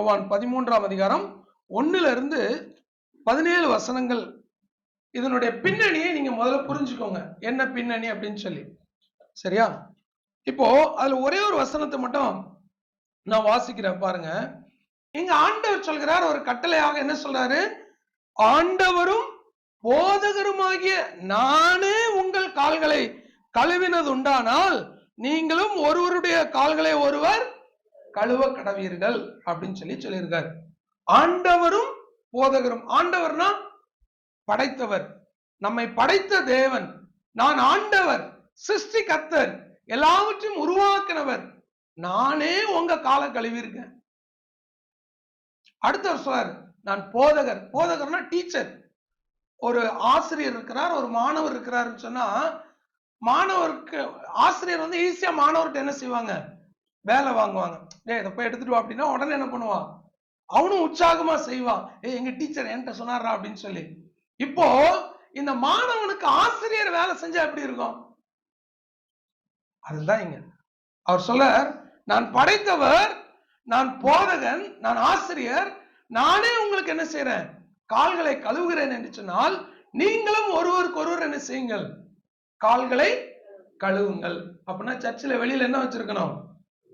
யோவான் பதிமூன்றாம் அதிகாரம் ஒண்ணுல இருந்து பதினேழு வசனங்கள். இதனுடைய பின்னணியை நீங்க முதல்ல புரிஞ்சுக்கோங்க. என்ன பின்னணி அப்படின்னு சொல்லி. சரியா? இப்போ அதுல ஒரே ஒரு வசனத்தை மட்டும் நான் வாசிக்கிறேன் பாருங்க. இங்க ஆண்டவர் சொல்கிறார் ஒரு கட்டளையாக என்ன சொல்றாரு? ஆண்டவரும் போதகருமாகிய நானே உங்கள் கால்களை கழுவினது உண்டானால் நீங்களும் ஒருவருடைய கால்களை ஒருவர் கழுவ கடவீர்கள் அப்படின்னு சொல்லி சொல்லியிருக்கார். ஆண்டவரும் போதகரும் ஆண்டவர்னா படைத்தவர். நம்மை படைத்த தேவன் நான் ஆண்டவர் சிருஷ்டி கத்தர் எல்லாவற்றையும் உருவாக்கினவர். நானே உங்க காலை கழுவிருக்கேன் அடுத்தவர் சொல்றார் நான் போதகர். போதகர்னா டீச்சர். ஒரு ஆசிரியர் இருக்கிறார் ஒரு மாணவர் இருக்கிறாருன்னு சொன்னா மாணவருக்கு ஆசிரியர் வந்து ஈஸியா மாணவர்கிட்ட என்ன செய்வாங்க? வேலை வாங்குவாங்க. டேய் இதை போய் எடுத்துட்டு வா அப்படின்னா உடனே என்ன பண்ணுவான்? அவனும் உற்சாகமா செய்வான். ஏய் எங்க டீச்சர் என்கிட்ட சொன்னாரா அப்படின்னு சொல்லி. இப்போ இந்த மாணவனுக்கு ஆசிரியர் வேலை செஞ்சா எப்படி இருக்கும்? அதுதான் இங்க. அவர் சொல்லார் நான் படைத்தவர் நான் போதகன் நான் ஆசிரியர் நானே உங்களுக்கு என்ன செய்யறேன் கால்களை கழுவுகிறேன் என்று சொன்னால் நீங்களும் ஒருவருக்கு ஒருவர் என்ன செய்யுங்கள்? கால்களை கழுவுங்கள். அப்படின்னா சர்ச்சில் வெளியில என்ன வச்சிருக்கணும்?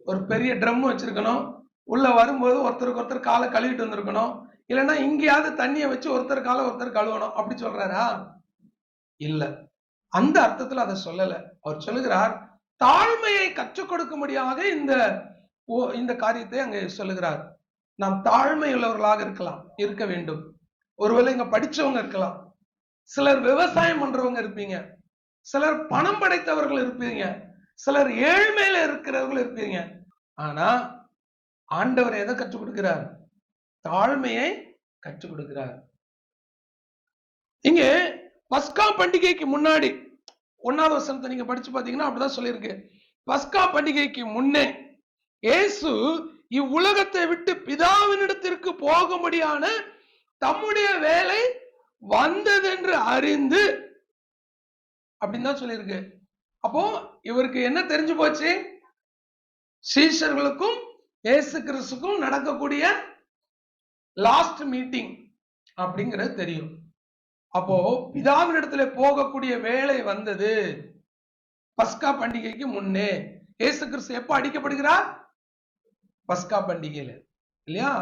ஒரு பெரிய ட்ரம் வச்சிருக்கணும். உள்ள வரும்போது ஒருத்தருக்கு ஒருத்தர் காலை கழுவிட்டு வந்திருக்கணும். இல்லைன்னா இங்கேயாவது தண்ணியை வச்சு ஒருத்தர் காலை ஒருத்தர் கழுவணும். அப்படி சொல்றாரா? இல்ல. அந்த அர்த்தத்துல அதை சொல்லல. அவர் சொல்லுகிறார் தாழ்மையை கற்றுக் கொடுக்கும்படியாக இந்த ஓ- இந்த காரியத்தை அங்க சொல்லுகிறார். நாம் தாழ்மை உள்ளவர்களாக இருக்கலாம் இருக்க வேண்டும். ஒருவேளை இங்க படிச்சவங்க இருக்கலாம். சிலர் விவசாயம் பண்றவங்க இருப்பீங்க. சிலர் பணம் படைத்தவர்கள் இருப்பீங்க. சிலர் ஏழ்மையில இருக்கிறவர்கள் இருப்பீங்க. ஆனா ஆண்டவர் எதை கற்றுக் கொடுக்கிறார்? தாழ்மையை கற்றுக் கொடுக்கிறார். இங்க பஸ்கா பண்டிகைக்கு முன்னாடி ஒன்னாவது வசனத்தை நீங்க படிச்சு பாத்தீங்கன்னா அப்படிதான் சொல்லியிருக்கு. பஸ்கா பண்டிகைக்கு முன்னே இயேசு இவ்வுலகத்தை விட்டு பிதாவினிடத்திற்கு போகும்படியான தம்முடைய வேலை வந்ததென்று அறிந்து அப்படின்னு தான் சொல்லியிருக்கு. அப்போ இவருக்கு என்ன தெரிஞ்சு போச்சு? சீஷர்களுக்கும் ஏசு கிறிஸ்துக்கும் நடக்கக்கூடிய லாஸ்ட் மீட்டிங் அப்படிங்கிறது தெரியும். அப்போ பிதாவினிடத்துல போகக்கூடிய வேலை வந்தது. பஸ்கா பண்டிகைக்கு முன்னே. இயேசு கிறிஸ்து எப்ப அடிக்கப்படுகிறார்? பஸ்கா பண்டிகையில. இல்லையா?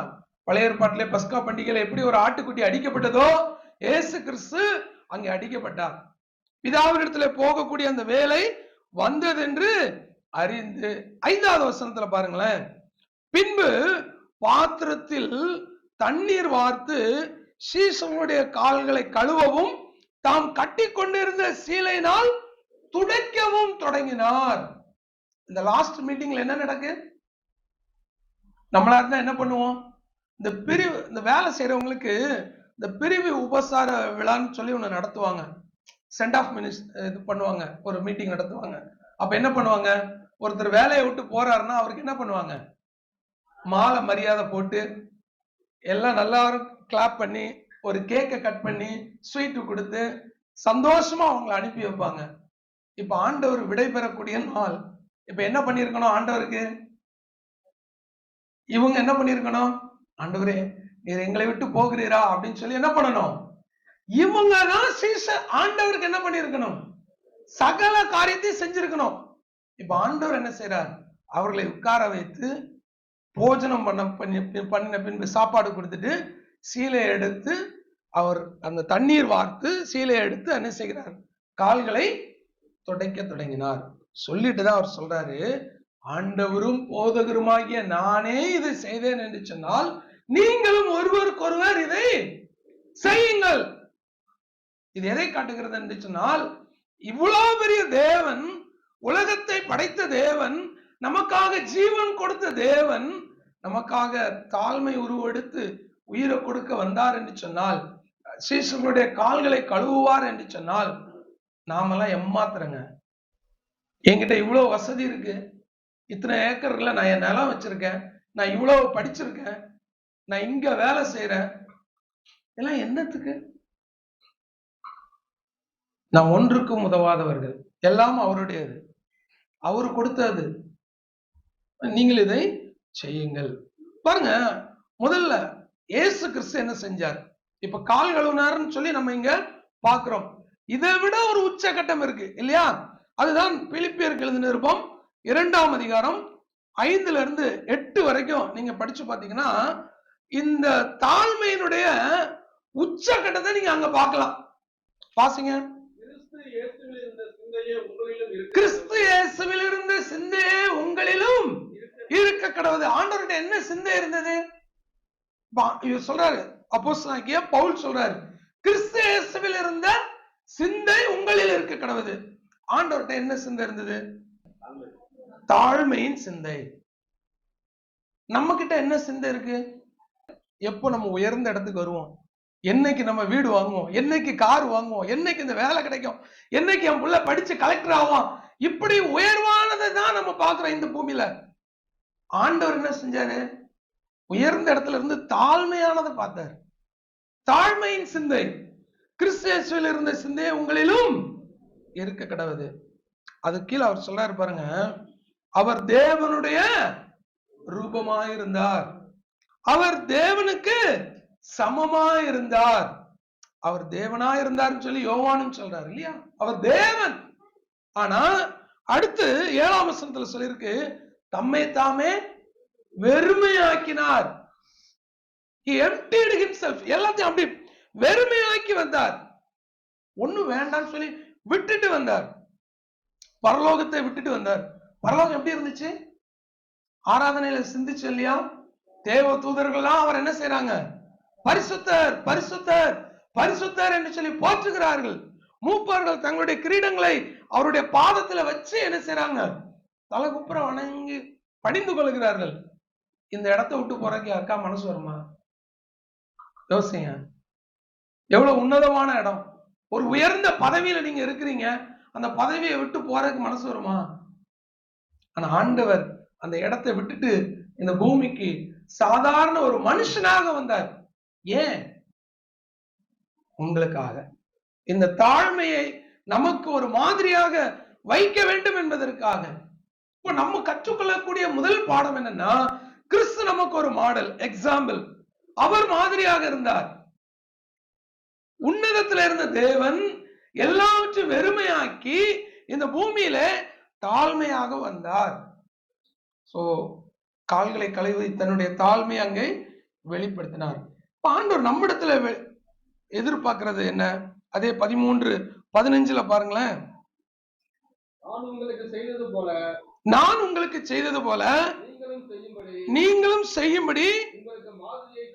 பழைய ஏற்பாட்டிலே பஸ்கா பண்டிகையில எப்படி ஒரு ஆட்டுக்குட்டி அடிக்கப்பட்டதோ இயேசு கிறிஸ்து அங்கே அடிக்கப்பட்டார். பிதாவினிடத்துல போகக்கூடிய அந்த வேலை வந்ததென்று அறிந்து ஐந்தாவது வசனத்துல பாருங்களேன். பின்பு பாத்திரத்தில் தண்ணீர் வார்த்து சீசனுடைய கால்களை கழுவவும் தாம் கட்டி கொண்டிருந்த சீலையினால் துடைக்கவும் தொடங்கினார். இந்த லாஸ்ட் மீட்டிங்ல என்ன நடக்கு? நம்மளா இருந்தா என்ன பண்ணுவோம்? இந்த பிரிவு இந்த வேலை செய்யறவங்களுக்கு இந்த பிரிவு உபசார விழான்னு சொல்லி ஒன்று நடத்துவாங்க. சென்ட் ஆஃப் மினிஸ் இது பண்ணுவாங்க ஒரு மீட்டிங் நடத்துவாங்க. அப்ப என்ன பண்ணுவாங்க? ஒருத்தர் வேலையை விட்டு போறாருன்னா அவருக்கு என்ன பண்ணுவாங்க? மாலை மரியாதை போட்டு எல்லாம் நல்லா கிளாப் பண்ணி ஒரு கேக்கை கட் பண்ணி ஸ்வீட்டு கொடுத்து சந்தோஷமா அவங்களை அனுப்பி வைப்பாங்க. இப்ப ஆண்டவர் விடை பெறக்கூடிய நாள். இப்ப என்ன பண்ணிருக்கணும் ஆண்டவருக்கு? இவங்க என்ன பண்ணிருக்கணும் ஆண்டவரே நீர் எங்களை விட்டு போகிறீரா அப்படின்னு சொல்லி என்ன பண்ணணும்? இவங்க தான் சீசர் ஆண்டவருக்கு என்ன பண்ணிருக்கணும் சகல காரியத்தையும் செஞ்சிருக்கணும். இப்ப ஆண்டவர் என்ன செய்யறார் அவர்களை உட்கார வைத்து போஜனம் பண்ண பண்ணி பண்ணின பின்பு சாப்பாடு கொடுத்துட்டு சீலையை எடுத்து அவர் அந்த தண்ணீர் வார்த்து சீலையை எடுத்து என்ன செய்கிறார்? கால்களை துடைக்க தொடங்கினார். சொல்லிட்டு தான் அவர் சொல்றாரு ஆண்டவரும் போதகருமாகிய நானே இதை செய்தேன் என்று சொன்னால் நீங்களும் ஒருவருக்கொருவர் இதை செய்யுங்கள். இது எதை காட்டுகிறது என்று சொன்னால் இவ்வளவு பெரிய தேவன் உலகத்தை படைத்த தேவன் நமக்காக ஜீவன் கொடுத்த தேவன் நமக்காக தாழ்மை உருவெடுத்து உயிரை கொடுக்க வந்தார் என்று சொன்னால் சீசர்களுடைய கால்களை கழுவுவார் என்று சொன்னால் நாமெல்லாம் எம்மாத்திரங்க. என்கிட்ட இவ்வளோ வசதி இருக்கு. இத்தனை ஏக்கர்ல நான் என் நிலம் வச்சிருக்கேன். நான் இவ்வளோ படிச்சிருக்கேன். நான் இங்க வேலை செய்யறேன் எல்லாம் என்னத்துக்கு? நான் ஒன்றுக்கும் உதவாதவர்கள். எல்லாம் அவருடையது. அவர் கொடுத்தது. நீங்கள் இதை செய்யுங்கள். பாருங்க முதல்ல ஏசு கிறிஸ்து என்ன செஞ்சார்? இப்ப கால் கழுவுனாருன்னு சொல்லி நம்ம இங்க பாக்குறோம் இதை விட ஒரு உச்சகட்டம் இருக்கு இல்லையா? அதுதான் பிலிப்பியருக்கு எழுதின நிருபம் இரண்டாம் அதிகாரம் ஐந்துல இருந்து எட்டு வரைக்கும் நீங்க படிச்சு பாத்தீங்கன்னா இந்த தாழ்மையினுடைய உச்சகட்டத்தை நீங்க அங்க பார்க்கலாம். வாசிங்க. கிறிஸ்து இயேசுவில் இருந்த சிந்தையே உங்களிலும் இருக்க கடவுது ஆண்டவர்கிட்ட என்ன சிந்தை இருந்தது? இவர் சொல்றாரு அப்போ பவுல் சொல்றாரு கிறிஸ்து இயேசுவில் இருந்த சிந்தை உங்களில் இருக்க கடவுது ஆண்டவர்கிட்ட என்ன சிந்தை இருந்தது? தாழ்மையின் சிந்தை. நம்ம கிட்ட என்ன சிந்தை இருக்கு? எப்போ நம்ம உயர்ந்த இடத்துக்கு வருவோம்? என்னைக்கு நம்ம வீடு வாங்குவோம் என்னைக்கு கார் வாங்குவோம் என்னைக்கு இந்த வேலை கிடைக்கும் என்னைக்கு என் பிள்ளை படிச்சு கலெக்டர் ஆகும் இப்படி உயர்வானதை தான் நம்ம பார்க்கிறோம் இந்த பூமியில. ஆண்டவர் என்ன செஞ்சாரு? உயர்ந்த இடத்துல இருந்து தாழ்மையானதை பார்த்தார். தாழ்மையின் சிந்தை கிறிஸ்தியேசுவில் இருந்த சிந்தை உங்களிலும் இருக்க கிடவுது. அது கீழே அவர் சொல்றாரு பாருங்க அவர் தேவனுடைய ரூபமாயிருந்தார். அவர் தேவனுக்கு சமமா இருந்தார் அவர் தேவனா இருந்தார்னு சொல்லி யோவானும் சொல்றாரு இல்லையா? அவர் தேவன். ஆனா அடுத்து ஏழாம் வசனத்துல சொல்லியிருக்கு தம்மை தாமே வெறுமையாக்கினார். எல்லாத்தையும் அப்படி வெறுமையாக்கி வந்தார். ஒண்ணும் வேண்டாம்னு சொல்லி விட்டுட்டு வந்தார். பரலோகத்தை விட்டுட்டு வந்தார். பரலோகம் எப்படி இருந்துச்சு? ஆராதனையில சிந்திச்சு இல்லையா? தேவ தூதர்கள்லாம் அவர் என்ன செய்யறாங்க பரிசுத்தர் பரிசுத்தர் பரிசுத்தர் என்று சொல்லி போற்றுகிறார்கள். மூப்பர்கள் தங்களுடைய கிரீடங்களை அவருடைய பாதத்துல வச்சு என்ன செய்றாங்க? தலை குப்புற வணங்கி பணிந்து கொள்கிறார்கள். இந்த இடத்தை விட்டு போறதுக்கு யாருக்கா மனசு வருமா? யோசிங்க. எவ்வளவு உன்னதமான இடம். ஒரு உயர்ந்த பதவியில நீங்க இருக்கிறீங்க. அந்த பதவியை விட்டு போறதுக்கு மனசு வருமா? ஆனா ஆண்டவர் அந்த இடத்தை விட்டுட்டு இந்த பூமிக்கு சாதாரண ஒரு மனுஷனாக வந்தார். ஏன்? உங்களுக்காக. இந்த தாழ்மையை நமக்கு ஒரு மாதிரியாக வைக்க வேண்டும் என்பதற்காக. இப்போ நம்ம கற்றுக்கொள்ளக்கூடிய முதல் பாடம் என்னன்னா கிறிஸ்து நமக்கு ஒரு மாடல் எக்ஸாம்பிள் அவர் மாதிரியாக இருந்தார். உன்னதத்துல இருந்த தேவன் எல்லாவற்றையும் வெறுமையாக்கி இந்த பூமியில தாழ்மையாக வந்தார். சோ கால்களை கழுவி தன்னுடைய தாழ்மை அங்கே வெளிப்படுத்தினார். ஆண்டவர் நம்மிடத்துல எதிர்பார்க்கிறது என்ன? அதே பதிமூன்று பதினஞ்சுல பாருங்களேன். நான் உங்களுக்கு செய்தது போல நான் உங்களுக்கு செய்தது போல நீங்களும் செய்யும்படி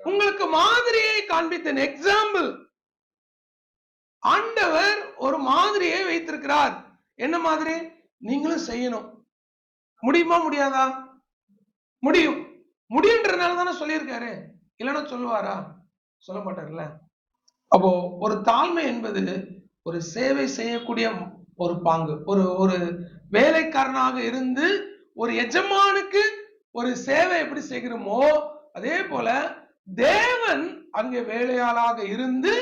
உங்களுக்கு மாதிரியை காண்பித்தேன். எக்ஸாம்பிள் ஆண்டவர் ஒரு மாதிரியை வைத்திருக்கிறார். என்ன மாதிரி? நீங்களும் செய்யணும். முடியுமா முடியாதா? முடியும். முடியுன்றதுனால தானே சொல்லியிருக்காரு. இல்லைன்னா சொல்லுவாரா? சொல்ல மாட்டார்ல அப்போ ஒரு தாழ்மை என்பது ஒரு சேவை செய்யக்கூடிய ஒரு பாங்கு. ஒரு ஒரு வேலைக்காரனாக இருந்து ஒரு எஜமானுக்கு ஒரு சேவை எப்படி செய்கிறோமோ அதே போல தேவன் அங்கே வேலையாளாக இருந்து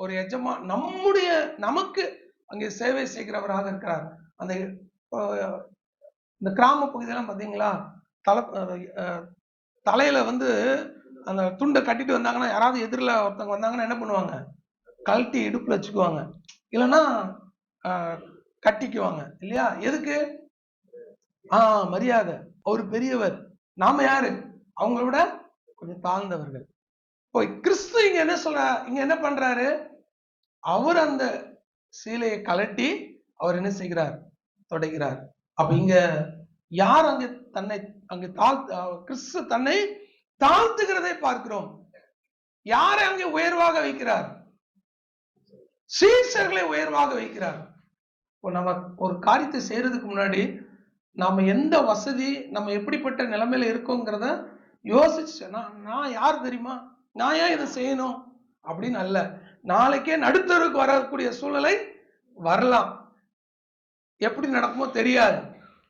ஒரு எஜமா நம்முடைய நமக்கு அங்கே சேவை செய்கிறவராக இருக்கிறார். அந்த இந்த கிராம பகுதியெல்லாம் பார்த்தீங்களா? தலை தலையில வந்து அந்த துண்டை கட்டிட்டு வந்தாங்கன்னா யாராவது எதிரில் ஒருத்தவங்க வந்தாங்கன்னா என்ன பண்ணுவாங்க? கழட்டி இடுப்புல வச்சுக்குவாங்க. இல்லைன்னா ஆஹ், கட்டிக்குவாங்க. இல்லையா? எதுக்கு? ஆ மரியாதை. அவர் பெரியவர். நாம யாரு? அவங்கள விட கொஞ்சம் தாழ்ந்தவர்கள். இப்போ கிறிஸ்து இங்க என்ன சொல்ற இங்க என்ன பண்றாரு? அவர் அந்த சீலையை கலட்டி அவர் என்ன செய்கிறார்? தொடைகிறார் அப்ப இங்க யார் அங்க தன்னை அங்க தாழ் கிறிஸ்து தன்னை தாழ்த்துகிறதை பார்க்கிறோம். யாரை அங்கே உயர்வாக வைக்கிறார்? சீசர்களை உயர்வாக வைக்கிறார். இப்போ நம்ம ஒரு காரியத்தை செய்யறதுக்கு முன்னாடி நாம எந்த வசதி நம்ம எப்படிப்பட்ட நிலைமையில இருக்கோங்கிறத யோசிச்சு நான் நான் யார் தெரியுமா? நான் ஏன் இதை செய்யணும்? அப்படின்னு அல்ல. நாளைக்கே நடுத்தருக்கு வரக்கூடிய சூழ்நிலை வரலாம். எப்படி நடக்குமோ தெரியாது.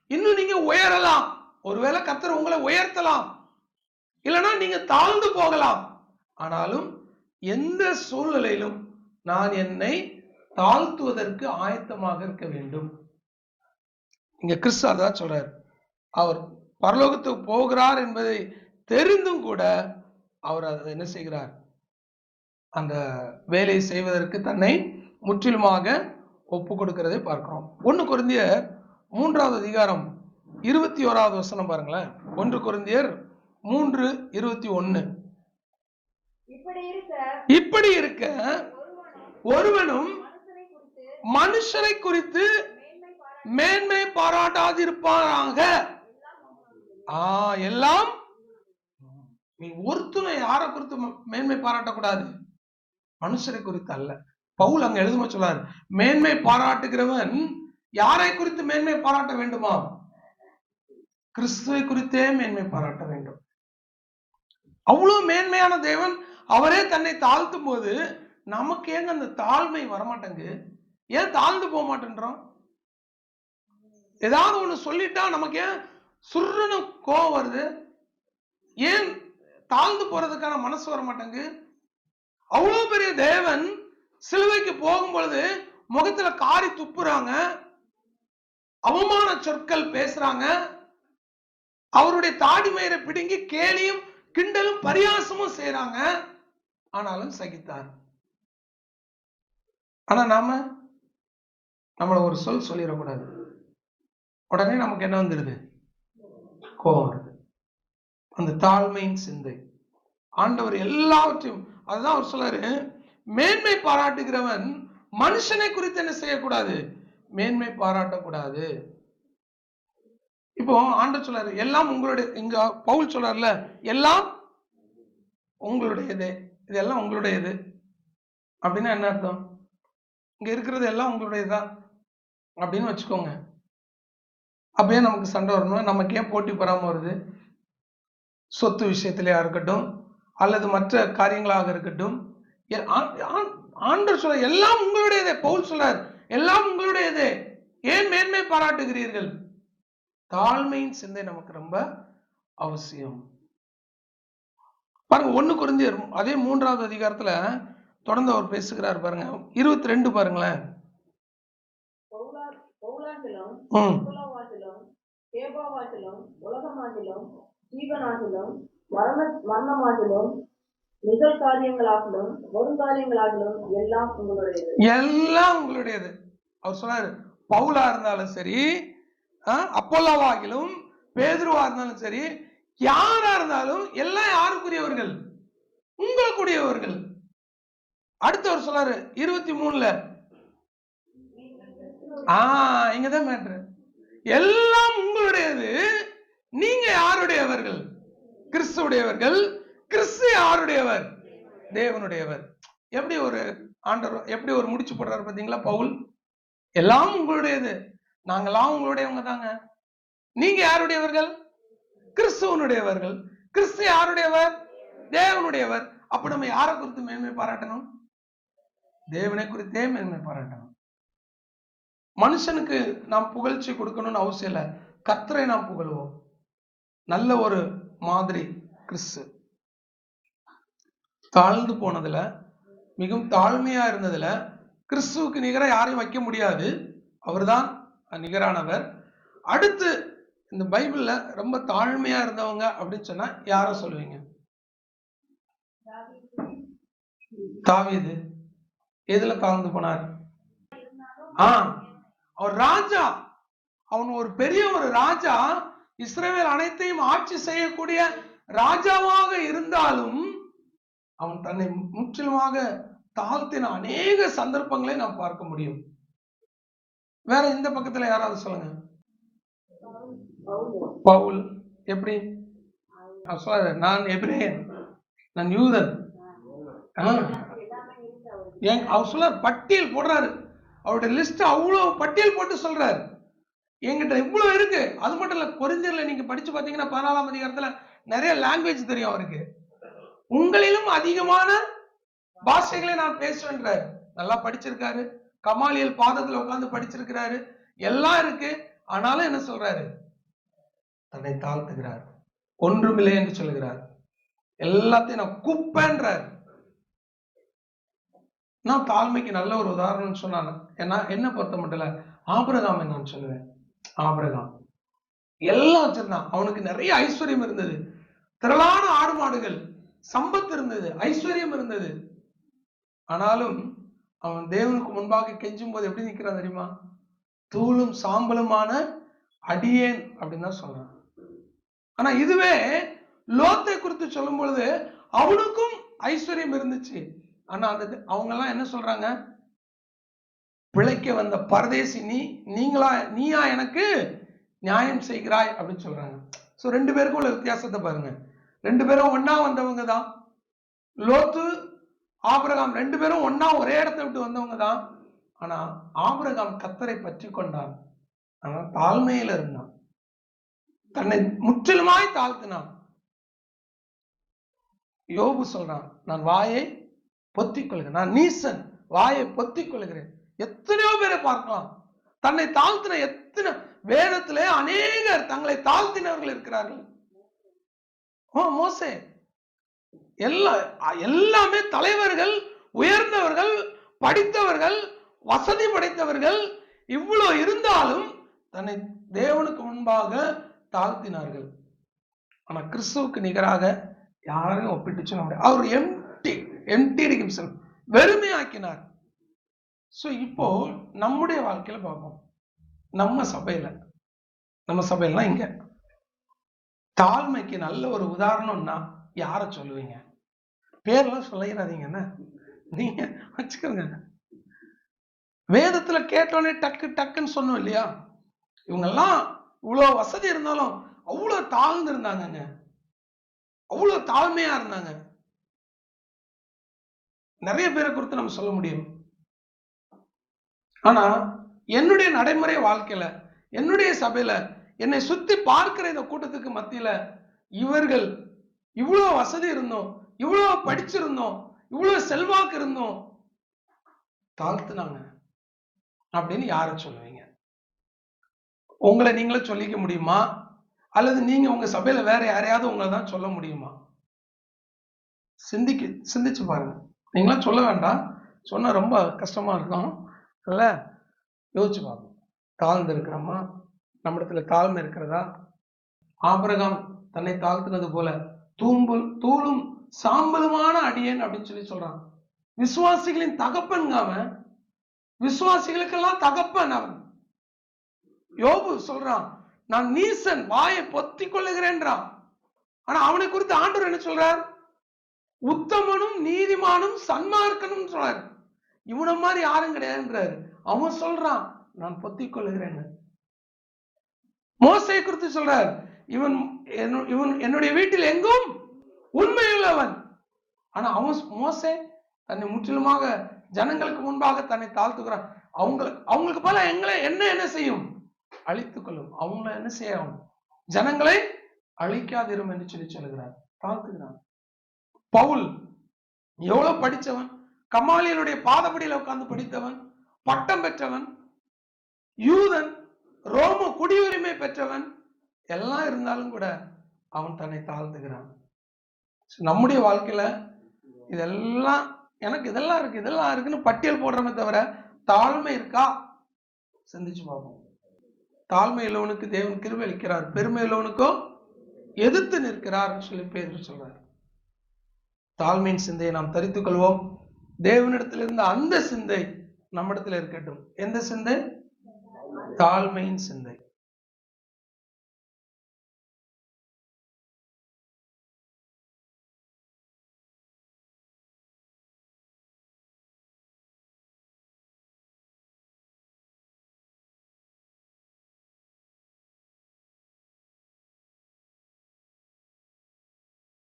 இன்னும் நீங்க உயரலாம். ஒருவேளை கத்தர் உங்களை உயர்த்தலாம். இல்லைன்னா நீங்க தாழ்ந்து போகலாம். ஆனாலும் எந்த சூழ்நிலையிலும் நான் என்னை தாழ்த்துவதற்கு ஆயத்தமாக இருக்க வேண்டும். இங்க கிறிஸ்து அதான் சொல்றார். அவர் பரலோகத்துக்கு போகிறார் என்பதை தெரிந்தும் கூட அவர் அதை என்ன செய்கிறார்? அந்த வேலையை செய்வதற்கு தன்னை முற்றிலுமாக ஒப்பு கொடுக்கிறதை பார்க்கிறோம். ஒன்று குருந்தியர் மூன்றாவது அதிகாரம் இருபத்தி ஓராவது வசனம் பாருங்களேன். ஒன்று குருந்தியர் மூன்று இருபத்தி ஒன்னு இப்படி இருக்க இப்படி இருக்க ஒருவனும் மனுஷனை குறித்து மனுஷரை குறித்து மேன்மை பாராட்ட மேன்மை பாராட்டாதிருப்பாராக எல்லாம் நீ ஒருத்தனை யாரை குறித்து மேன்மை பாராட்டக்கூடாது? மனுஷரை குறித்து அல்ல. பவுல் அங்க எழுதும சொல்லார் மேன்மை பாராட்டுகிறவன் யாரை குறித்து மேன்மை பாராட்ட வேண்டுமா? கிறிஸ்துவை குறித்தே மேன்மை பாராட்ட வேண்டும். அவ்வளோ மேன்மையான தேவன் அவரே தன்னை தாழ்த்தும் போது நமக்கு ஏங்க அந்த தாழ்மை வரமாட்டேங்கு ஏன் தாழ்ந்து போக மாட்டேன்றோம்? ஏதாவது ஒண்ணு சொல்லிட்டா நமக்கு ஏன் சுருன்னு கோவம் வருது? ஏன் தாழ்ந்து போறதுக்கான மனசு வர மாட்டேங்கு அவ்வளோ பெரிய தேவன் சிலுவைக்கு போகும் பொழுது முகத்துல காரி துப்புறாங்க. அவமான சொற்கள் பேசுறாங்க. அவருடைய தாடி மயிரை பிடுங்கி கேலியும் கிண்டலும் பரியாசமும் செய்யறாங்க ஆனாலும் சகித்தார். ஆனா நாம நம்மள ஒரு சொல் சொல்லிடக்கூடாது. உடனே நமக்கு என்ன வந்துடுது கோபம் வருது. அந்த தாழ்மையின் சிந்தை. ஆண்டவர் எல்லாவற்றையும் அதுதான் அவர் சொல்லாரு மேன்மை பாராட்டுகிறவன் மனுஷனை குறித்து என்ன செய்யக்கூடாது? மேன்மை பாராட்டக்கூடாது. இப்போ ஆண்டர் சொல்றாரு எல்லாம் உங்களுடைய இங்க பவுல் சொல்றாருல எல்லாம் உங்களுடையது. இதெல்லாம் உங்களுடையது. அப்படின்னா என்ன அர்த்தம்? இங்க இருக்கிறது எல்லாம் உங்களுடையதுதான் அப்படின்னு வச்சுக்கோங்க. அப்பயே நமக்கு சண்டை வரணும். நமக்கு ஏன் போட்டி பொறாம வருது? சொத்து விஷயத்திலேயா இருக்கட்டும் அல்லது மற்ற காரியங்களாக இருக்கட்டும். எ- சொல்ற எல்லாம் உங்களுடையதே. பவுல் சொல்றார் எல்லாம் உங்களுடையதே. ஏன் மேன்மை பாராட்டுகிறீர்கள்? தாழ்மையின் சிந்தை நமக்கு ரொம்ப அவசியம். பாருங்க ஒண்ணு குறைந்தியர் அதே மூன்றாவது அதிகாரத்துல தொடர்ந்து அவர் பேசுகிறார் பாருங்க. இருபத்தி ரெண்டு பாருங்களேன் எல்லாம் உங்களுடையது. அவர் சொன்னாரு பவுலா இருந்தாலும் சரி ஆஹ், பேதுருவா இருந்தாலும் சரி யாரா இருந்தாலும் எல்லாம் யாருக்குரியவர்கள்? உங்களுக்குரியவர்கள். அடுத்தவர் சொல்லாரு இருபத்தி மூணுல. ஆஹ் இங்கதான் மேட்ரு எல்லாம் உங்களுடையது நீங்க யாருடையவர்கள்? கிறிஸ்துடையவர்கள் கிறிஸ்து யாருடையவர்? தேவனுடையவர். எப்படி ஒரு ஆண்டவர் எப்படி ஒரு முடிச்சு போடுறாரு பாத்தீங்களா பவுல்? எல்லாம் உங்களுடையது. நாங்கெல்லாம் உங்களுடையவங்க தாங்க நீங்க யாருடையவர்கள்? கிறிஸ்துவனுடையவர்கள். கிறிஸ்து யாருடையவர்? தேவனுடையவர். அப்ப நம்ம யாரை குறித்து மேன்மை பாராட்டணும்? தேவனை குறித்தே மேன்மை பாராட்டணும். மனுஷனுக்கு நாம் புகழ்ச்சி கொடுக்கணும்னு அவசியம் இல்லை. கத்தரை நாம் புகழ்வோம். நல்ல ஒரு மாதிரி கிறிஸ்து. தாழ்ந்து போனதுல மிகவும் தாழ்மையா இருந்ததுல கிறிஸ்துவுக்கு நிகர யாரையும் வைக்க முடியாது. அவர்தான் நிகரானவர். அடுத்து இந்த பைபிள்ல ரொம்ப தாழ்மையா இருந்தவங்க அப்படின்னு சொன்னா யார சொல்லுவீங்க? தாவீது. எதுல தாழ்ந்து போனார்? ஆ அவர் ராஜா. அவன் ஒரு பெரிய ஒரு ராஜா. இஸ்ரேல் அனைத்தையும் ஆட்சி செய்யக்கூடிய ராஜாவாக இருந்தாலும் அவன் தன்னை முற்றிலுமாக தாழ்த்தின அநேக சந்தர்ப்பங்களை நாம் பார்க்க முடியும். வேற இந்த பக்கத்துல யாராவது சொல்லுங்க. பவுல். எப்படி? நான் எபிரேயன் நான் யூதன். அவர் சொல்றாரு பட்டியல் போடுறாரு. அவருடைய லிஸ்ட் அவ்வளவு பட்டியல் போட்டு சொல்றாரு. என்கிட்ட இவ்வளவு இருக்கு. அது மட்டும் இல்ல கொரிந்தியர்ல நீங்க படிச்சு பாத்தீங்கன்னா பதினாலாம் அதிகாரத்துல நிறைய லாங்குவேஜ் தெரியும் அவருக்கு. உங்களிலும் அதிகமான பாஷைகளை நான் பேசுவேன்றாரு. நல்லா படிச்சிருக்காரு. கமாலியல் பாதத்துல உட்கார்ந்து படிச்சிருக்கிறாரு. எல்லாம் இருக்கு. ஆனாலும் என்ன சொல்றாரு? தன்னை தாழ்த்துகிறார். ஒன்றுமில்லை என்று சொல்லுகிறார். எல்லாத்தையும் நான் குப்பேன்றார். நான் தாழ்மைக்கு நல்ல ஒரு உதாரணம் சொன்னாங்க ஏன்னா என்ன பொறுத்த மட்டும் இல்ல நான் சொல்லுவேன். ஆபிரகாம். எல்லாம் வச்சிருந்தான். அவனுக்கு நிறைய ஐஸ்வர்யம் இருந்தது. திரளான ஆடு மாடுகள் சம்பத்து இருந்தது. ஐஸ்வர்யம் இருந்தது. ஆனாலும் அவன் தேவனுக்கு முன்பாக கெஞ்சும் போது எப்படி நிக்கிறான் தெரியுமா? தூளும் சாம்பலுமான அடியேன் அப்படின்னு தான் சொல்றான். ஆனா இதுவே லோத்தை குறித்து சொல்லும் பொழுது அவனுக்கும் ஐஸ்வர்யம் இருந்துச்சு. ஆனா அந்த அவங்க எல்லாம் என்ன சொல்றாங்க? பிழைக்க வந்த பரதேசி நீ நீங்களா நீயா எனக்கு நியாயம் செய்கிறாய் அப்படின்னு சொல்றாங்க. சோ ரெண்டு பேருக்கும் உள்ள வித்தியாசத்தை பாருங்க. ரெண்டு பேரும் ஒன்னா வந்தவங்க தான் லோத்து ஆபிரகாம் ரெண்டு பேரும் ஒன்னா ஒரே இடத்த விட்டு வந்தவங்க தான். ஆனா ஆபிரகாம் கத்தரை பற்றி கொண்டான். ஆனா தாழ்மையில இருந்தான். தன்னை முற்றிலுமாய் தாழ்த்தினான். யோபு சொல்றான் நான் வாயை பொத்திக் கொள்கிறேன். நான் நீசன் வாயை பொத்திக் கொள்கிறேன். எத்தனையோ பேரை பார்க்கலாம். தன்னை தாழ்த்தின எத்தனை வேதத்திலே அநேகர் தங்களை தாழ்த்தினவர்கள் இருக்கிறார்கள். ஓ மோசே எல்லா எல்லாமே தலைவர்கள் உயர்ந்தவர்கள் படித்தவர்கள் வசதி படைத்தவர்கள் இவ்வளவு இருந்தாலும் தன்னை தேவனுக்கு முன்பாக தாழ்த்தினார்கள். ஆனா கிறிஸ்துவுக்கு நிகராக யாரையும் ஒப்பிட்டு சொல்ல முடியாது அவர் எம்டி எம்டி ஹிம்செல்ஃப் வெறுமையாக்கினார். சோ இப்போ நம்முடைய வாழ்க்கையில பார்ப்போம். நம்ம சபையில நம்ம சபையிலாம் இங்க. தாழ்மைக்கு நல்ல ஒரு உதாரணம்னா யாரை சொல்லுவீங்க? பேர்லாம் சொல்லிடாதீங்க என்ன? நீங்க வச்சுக்கிறங்க வேதத்துல கேட்டோன்னே டக்கு டக்குன்னு சொன்னோம் இல்லையா? இவங்கெல்லாம் இவ்வளவு வசதி இருந்தாலும் அவ்வளவு தாழ்ந்து இருந்தாங்கங்க. அவ்வளவு தாழ்மையா இருந்தாங்க. நிறைய பேரை குறித்து நம்ம சொல்ல முடியும். ஆனா என்னுடைய நடைமுறை வாழ்க்கையில என்னுடைய சபையில என்னை சுத்தி பார்க்கிற இந்த கூட்டத்துக்கு மத்தியில இவர்கள் இவ்வளவு வசதி இருந்தோம் இவ்வளவு படிச்சிருந்தோம் இவ்வளவு செல்வாக்கு இருந்தோம். தாழ்த்துனாங்க. அப்படின்னு யார சொல்லுவீங்க? உங்களை நீங்களே சொல்லிக்க முடியுமா? அல்லது நீங்க உங்க சபையில வேற யாரையாவது உங்களை தான் சொல்ல முடியுமா? சிந்திக்க சிந்திச்சு பாருங்க. நீங்களாம் சொல்ல வேண்டாம். சொன்னா ரொம்ப கஷ்டமா இருக்கும். இல்ல யோசிச்சு பார்ப்போம் தாழ்ந்து இருக்கிறோமா? நம்மிடத்துல தாழ்மை இருக்கிறதா? ஆபரகம் தன்னை தாழ்த்துனது போல தூம்பு தூளும் சாம்பலுமான அடியேன் அப்படின்னு சொல்லி சொல்றான் விசுவாசிகளின் தகப்பன்காம விசுவாசிகளுக்கெல்லாம் தகப்பன் அவன். யோபு சொல்றான் நான் நீசன் வாயை பொத்தி கொள்ளுகிறேன்றான். ஆனா அவனை குறித்து ஆண்டவர் என்ன சொல்றார்? உத்தமனும் நீதிமானும் சன்மார்க்கனும் சொல்றாரு. இவனை மாதிரி யாரும் கிடையாதுன்றாரு. அவன் சொல்றான் நான் பொத்திக் கொள்ளுகிறேன் மோசையை குறித்து சொல்றார் இவன் என்னு- இவன் என்னுடைய வீட்டில் எங்கும் உண்மையுள்ளவன். ஆனா அவன் மோசே தன்னை முற்றிலுமாக ஜனங்களுக்கு முன்பாக தன்னை தாழ்த்துக்கிறான் அவங்களுக்கு அவங்களுக்கு போல எங்களை என்ன என்ன செய்யும்? அழித்துக் கொள்ளும். அவங்கள என்ன செய்யும்? ஜனங்களை அழிக்காதிரும் என்று சொல்லி சொல்லுகிறார். தாழ்த்துகிறான். பவுல் எவ்வளவு படிச்சவன் கமாலியனுடைய பாதபடியில உட்கார்ந்து படித்தவன் பட்டம் பெற்றவன் யூதன் ரோம குடியுரிமை பெற்றவன் எல்லாம் இருந்தாலும் கூட அவன் தன்னை தாழ்த்துகிறான். நம்முடைய வாழ்க்கையில இதெல்லாம் எனக்கு இதெல்லாம் இருக்கு இதெல்லாம் இருக்குன்னு பட்டியல் போடுறமே தவிர தாழ்மை இருக்கா? சிந்திச்சு பார்ப்போம். தாழ்மை உள்ளவனுக்கு தேவன் கிருபை அளிக்கிறார். பெருமை உள்ளவனுக்கோ எதிர்த்து நிற்கிறார் சொல்லி பேர் சொல்றார். தாழ்மையின் சிந்தையை நாம் தரித்துக் கொள்வோம். தேவனிடத்தில் இருந்த அந்த சிந்தை நம்மிடத்தில் இருக்கட்டும். எந்த சிந்தை? தாழ்மையின் சிந்தை.